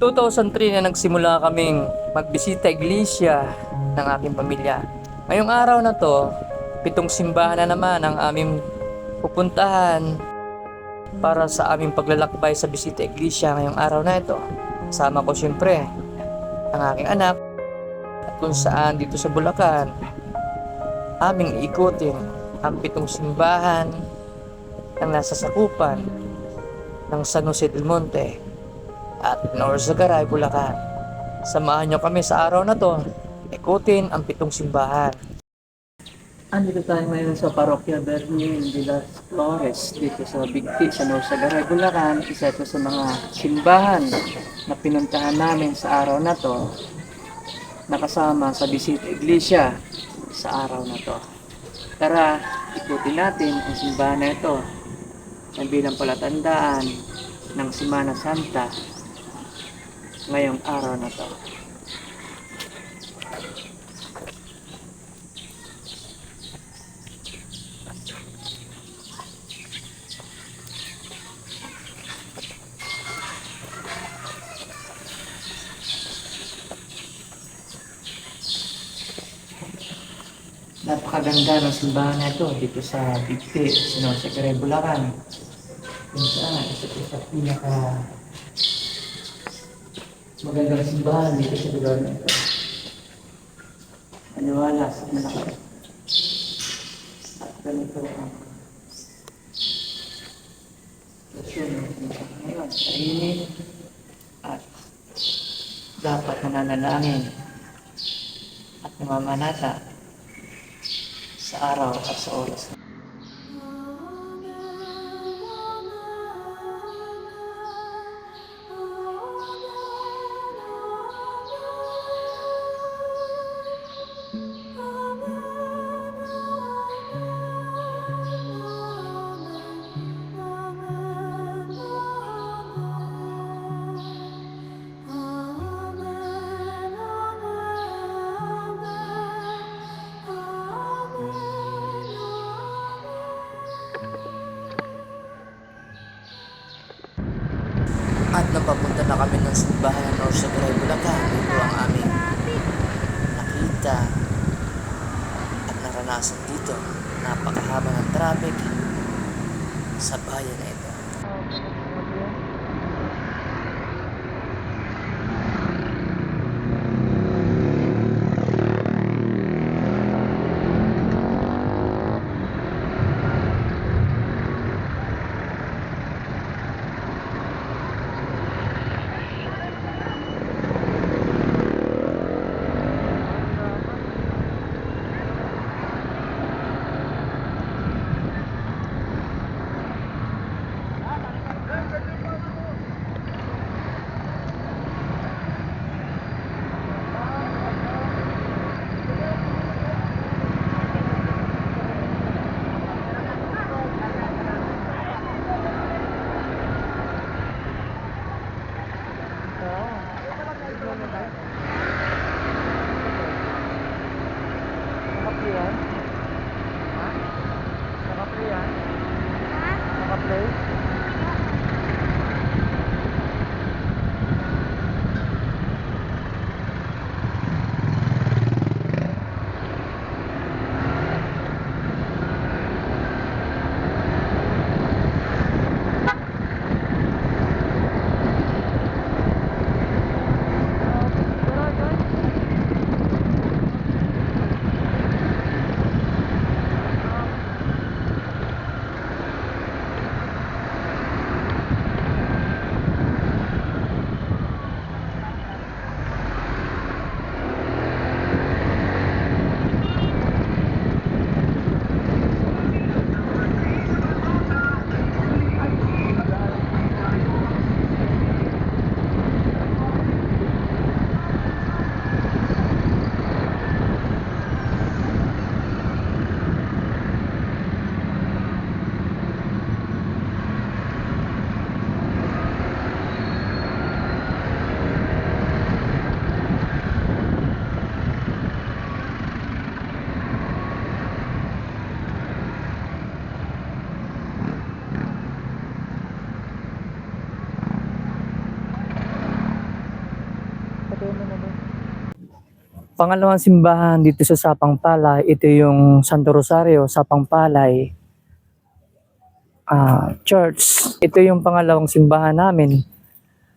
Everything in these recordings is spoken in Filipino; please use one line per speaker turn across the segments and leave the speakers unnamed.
2003 na nagsimula kaming magbisita iglesia ng aking pamilya. Ngayong araw na to, pitong simbahan na naman ang aming pupuntahan para sa aming paglalakbay sa bisita iglesia ngayong araw na ito. Kasama ko siyempre ang aking anak at kung saan dito sa Bulacan aming ikutin ang pitong simbahan ng nasa sakupan ng San Jose del Monte at Norzagaray, Bulacan. Samahan nyo kami sa araw na to, ikutin ang pitong simbahan. Andito tayo ngayon sa Parokya Bernin de las Flores dito sa Bigti sa Norzagaray, Bulacan. Isa ito sa mga simbahan na pinuntahan namin sa araw na to nakasama sa bisita iglesia sa araw na to. Tara, ikutin natin ang simbahan na ito na bilang palatandaan ng Semana Santa ngayong araw na to. Napakaganda ng simbahan na ito dito sa Bigti, Sino, sa Bulacan. Kung saan, isa sa pinaka magandang simbahan dito sa lugar na ito. Maniwala sa malaki. At ganito ang sitwasyon ng simbahan ngayon. At dapat nananalangin at namamanata sa araw at sa oras. At napapunta na kami ng simbahan ng North Sagray, Bulacan. Ito ang aming nakita at naranasan dito. Napakahaba ng traffic sa bayan na pangalawang simbahan dito sa Sapang Palay, ito yung Santo Rosario, Sapang Palay ah, Church. Ito yung pangalawang simbahan namin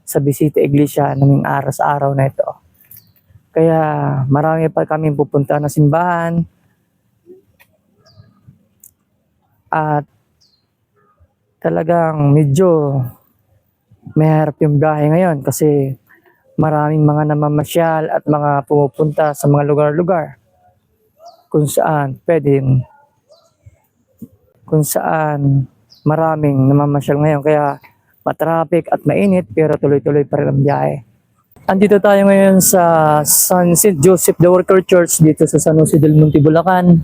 sa Bisita Iglesia naming araw sa araw na ito. Kaya marami pa kami pupunta na simbahan. At talagang medyo mahirap yung biyahe ngayon kasi maraming mga namamasyal at mga pumupunta sa mga lugar-lugar kung saan pwedeng kung saan maraming namamasyal ngayon kaya matraffic at mainit pero tuloy-tuloy pa rin ang biyahe. Andito tayo ngayon sa San St. Joseph the Worker Church dito sa San Jose del Monte, Bulacan.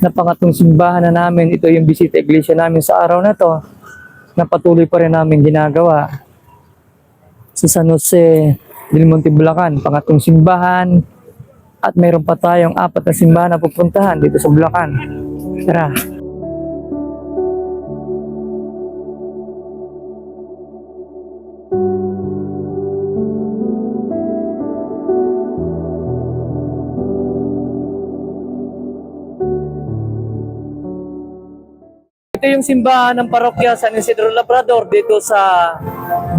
Na pangatlong simbahan na namin. Ito yung bisita iglesia namin sa araw na to na patuloy pa rin namin ginagawa sa San Jose del Monte, Bulacan. Pangatlong simbahan at mayroon pa tayong apat na simbahan na pupuntahan dito sa Bulacan. Tara. Ito yung simbahan ng parokya San Isidro Labrador dito sa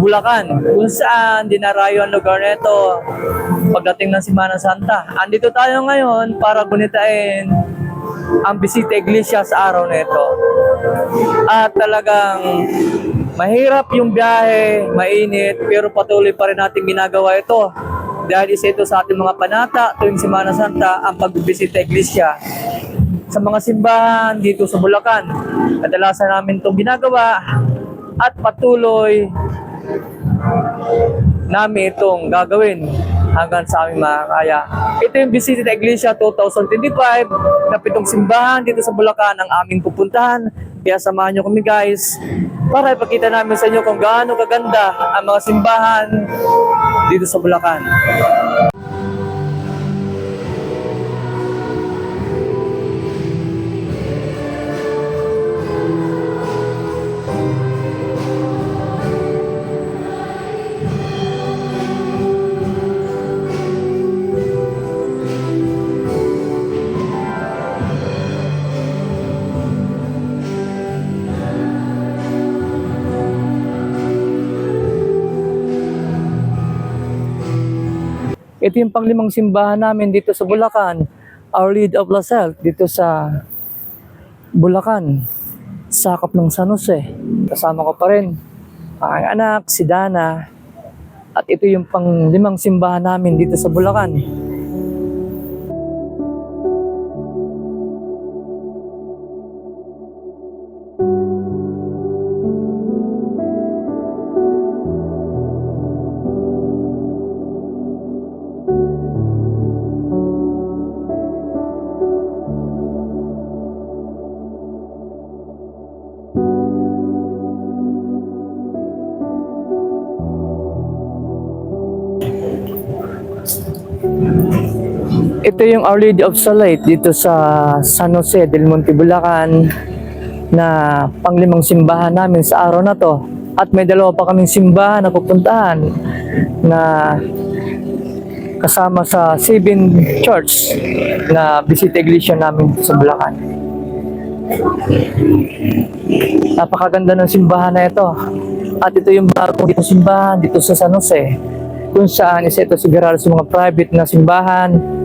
Bulacan, kung saan dinarayo ang lugar nito pagdating ng Simana Santa. Andito tayo ngayon para gunitain ang bisita iglesia sa araw na ito. At talagang mahirap yung biyahe, mainit, pero patuloy pa rin natin ginagawa ito. Dahil isa ito sa ating mga panata tuwing Simana Santa ang pagbibisita iglesia sa mga simbahan dito sa Bulacan. Kadalasan namin itong ginagawa at patuloy namin itong gagawin hanggang sa aming makakaya. Ito yung Bisita Iglesia 2025 na pitong simbahan dito sa Bulacan ang aming pupuntahan. Kaya samahan nyo kami guys para ipakita namin sa inyo kung gaano kaganda ang mga simbahan dito sa Bulacan. Ito yung panglimang simbahan namin dito sa Bulacan. Our Lady of La Salle dito sa Bulacan. Sakop ng San Jose. Kasama ko pa rin ang anak, si Dana. At ito yung panglimang simbahan namin dito sa Bulacan. Ito yung Our Lady of Salate dito sa San Jose del Monte, Bulacan na panglimang simbahan namin sa araw na to. At may dalawa pa kaming simbahan na pupuntahan na kasama sa Sabin Church na bisita iglesia namin sa Bulacan. Napakaganda ng simbahan na ito. At ito yung bagong dito simbahan dito sa San Jose kung saan isa ito sa mga private na simbahan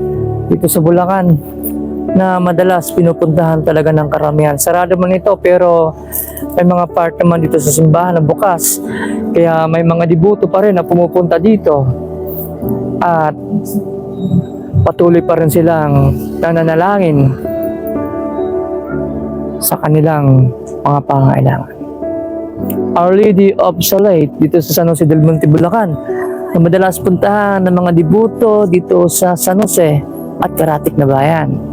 dito sa Bulacan na madalas pinupuntahan talaga ng karamihan. Sarado man ito pero may mga part naman dito sa simbahan na bukas. Kaya may mga dibuto pa rin na pumupunta dito. At patuloy pa rin silang nananalangin sa kanilang mga pangailangan. Our Lady of Salate dito sa San Jose del Monte, Bulacan na madalas puntahan ng mga dibuto dito sa San Jose at Karatik na Bayan.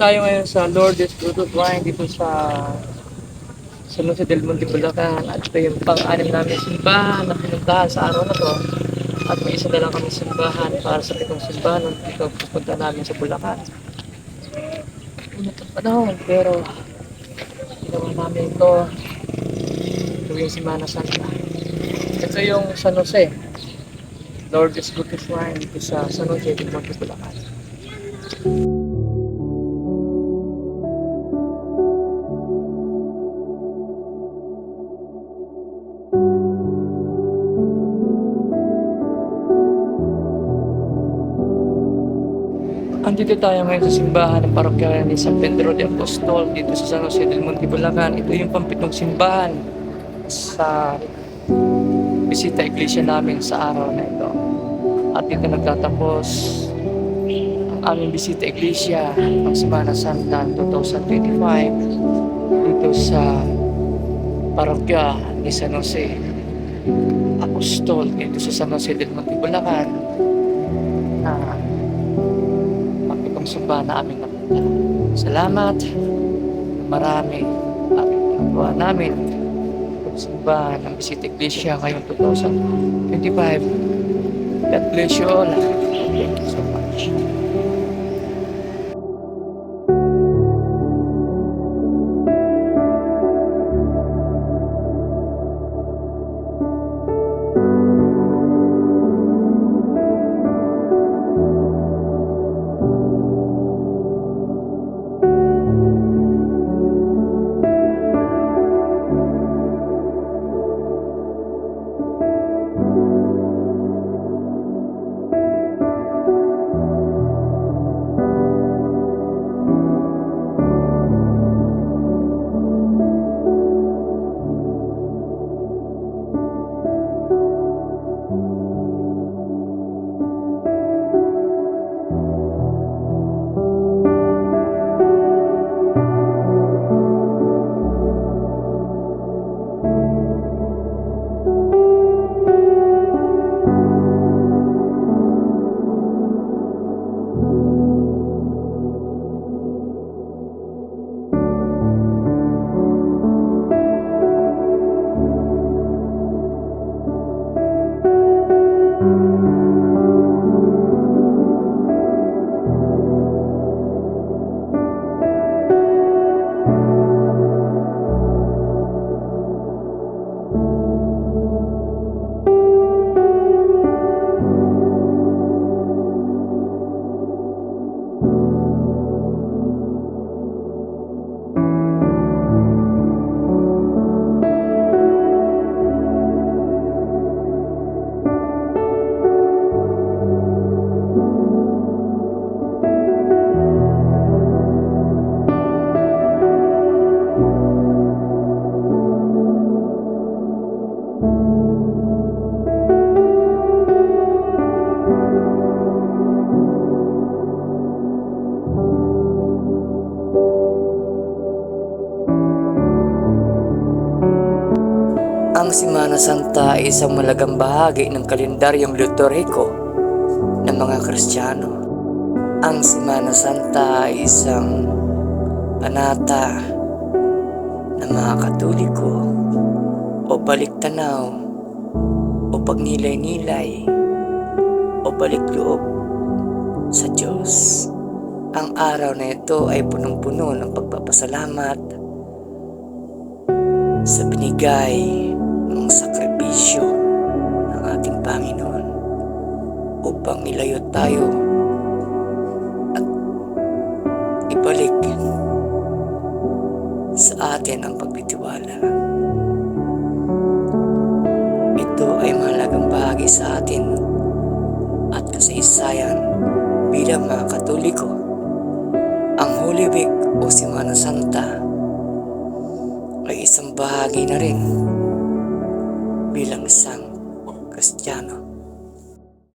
Tayo ngayon sa Lourdes Bluetooth Wine dito sa San Jose del Monte, Bulacan. At ito yung pang-anim namin simbahan na pinuntahan sa araw na to. At may isa na lang kami simbahan para sa pitong simbahan nung dito pupunta namin sa Bulacan. Unat ang panahon pero ginawa namin ito tuwing Semana Santa. Ito yung San Jose. Lourdes Bluetooth Wine dito sa San Jose del Monte, Bulacan. Andito tayo ngayon sa simbahan ng parokya ni San Pedro de Apostol dito sa San Jose del Monte, Bulacan. Ito yung pampitong simbahan sa bisita iglesia namin sa araw na ito. At dito nagtatapos ang aming bisita iglesia ng Semana Santa 2025 dito sa parokya ni San Jose Apostol dito sa San Jose del Monte, Bulacan na simbahan na aming nakita. Salamat marami at nagawa namin simbahan ng Bisita Iglesia ngayong 2025. God bless you all. Thank you so much. Santa ay isang malagang bahagi ng kalendaryong liturhiko ng mga Kristiyano. Ang Semana Santa ay isang panata ng mga Katoliko o baliktanaw o pagnilay-nilay o balikloob sa Diyos. Ang araw na ito ay punong-puno ng pagpapasalamat sa binigay ng sakripisyo ng ating Panginoon upang ilayo tayo at ibalik sa atin ang pagtitiwala. Ito ay mahalagang bahagi sa atin at kasaysayan bilang mga Katoliko. Ang Holy Week o Semana Santa ay isang bahagi na rin bilang isang.